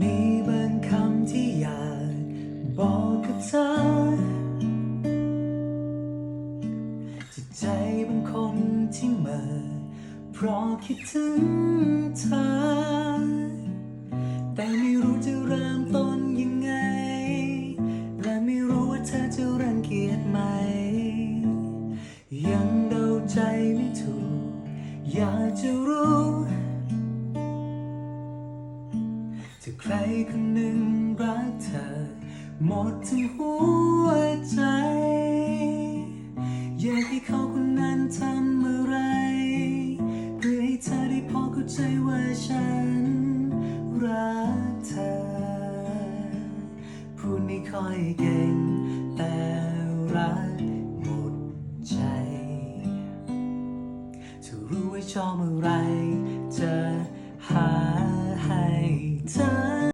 มีบางคำที่อยากบอกกับเธอจิตใจบางคนที่เมื่อเพราะคิดถึงเธอ แต่ไม่รู้จะเริ่มต้นยังไง และไม่รู้ว่าเธอจะรังเกียจไหม ยังเดาใจไม่ถูก อยาก ถ้าใครคนหนึ่งรักเธอ หมดทั้งหัวใจ อยากให้เขาคนนั้นทำอะไร เพื่อให้เธอได้พอเข้าใจว่าฉัน รักเธอ พูดไม่ค่อยเก่ง แต่รักหมดใจถ้ารู้ว่าชอบอะไรเจะ